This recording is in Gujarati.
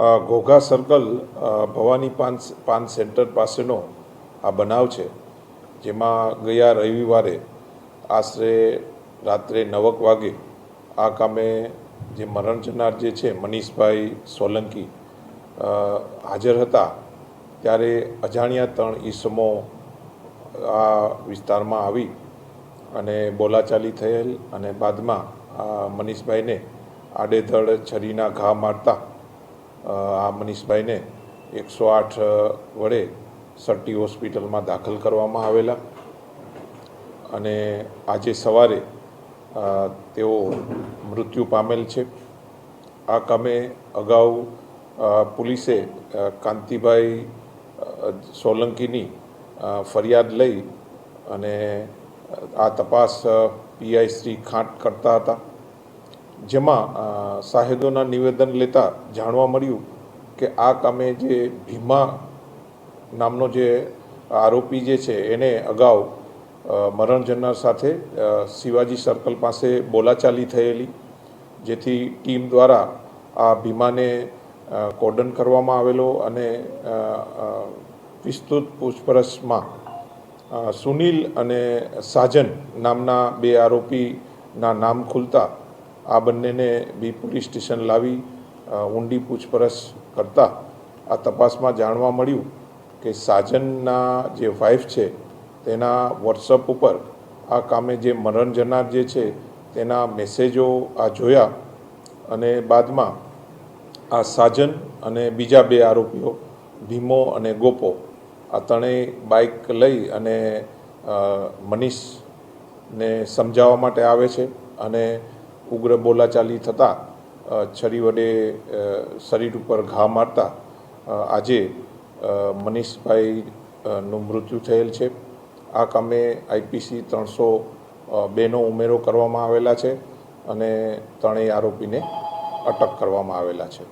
ઘોઘા સર્કલ ભવાની પાન પાન સેન્ટર પાસેનો આ બનાવ છે, જેમાં ગયા રવિવારે આશરે રાત્રે નવક વાગે આ કામે જે મરણ જનાર જે છે, મનીષભાઈ સોલંકી હાજર હતા, ત્યારે અજાણ્યા ત્રણ ઈસમો આ વિસ્તારમાં આવી અને બોલાચાલી થયેલ અને બાદમાં મનીષભાઈને આડેધડ છરીના ઘા મારતા આ મનીષભાઈને એકસો આઠ વડે સરટી હોસ્પિટલમાં દાખલ કરવામાં આવેલા. અને આજે સવારે તેઓ મૃત્યુ પામેલ છે. આ કામે અગાઉ પોલીસે કાંતિભાઈ સોલંકીની ફરિયાદ લઈ અને આ તપાસ પીઆઈ શ્રી ખાંટ કરતા હતા. જેમાં સાહેદોના નિવેદન લેતા જાણવા મળ્યું કે આ કામે જે ભીમા નામનો જે આરોપી જે છે, એને અગાઉ મરણ જનાર સાથે શિવાજી સર્કલ પાસે બોલાચાલી થયેલી, જેથી ટીમ દ્વારા આ ભીમાને કોર્ડન કરવામાં આવેલો અને વિસ્તૃત પૂછપરછમાં સુનિલ અને સાજન નામના બે આરોપીના નામ ખુલતા આ બંનેને બી પોલીસ સ્ટેશન લાવી ઊંડી પૂછપરછ કરતા આ તપાસમાં જાણવા મળ્યું કે સાજનના જે વાઇફ છે, તેના વોટ્સઅપ ઉપર આ કામે જે મરણ જનાર જે છે, તેના મેસેજો આ જોયા અને બાદમાં આ સાજન અને બીજા બે આરોપીઓ, ભીમો અને ગોપો, આ ત્રણેય બાઇક લઈ અને મનીષને સમજાવવા માટે આવે છે અને ઉગ્ર બોલાચાલી થતાં છરી વડે શરીર ઉપર ઘા મારતા આજે મનીષભાઈનું મૃત્યુ થયેલ છે. આ કામે આઈપીસી ત્રણસો બેનો ઉમેરો કરવામાં આવેલા છે અને ત્રણેય આરોપીને અટક કરવામાં આવેલા છે.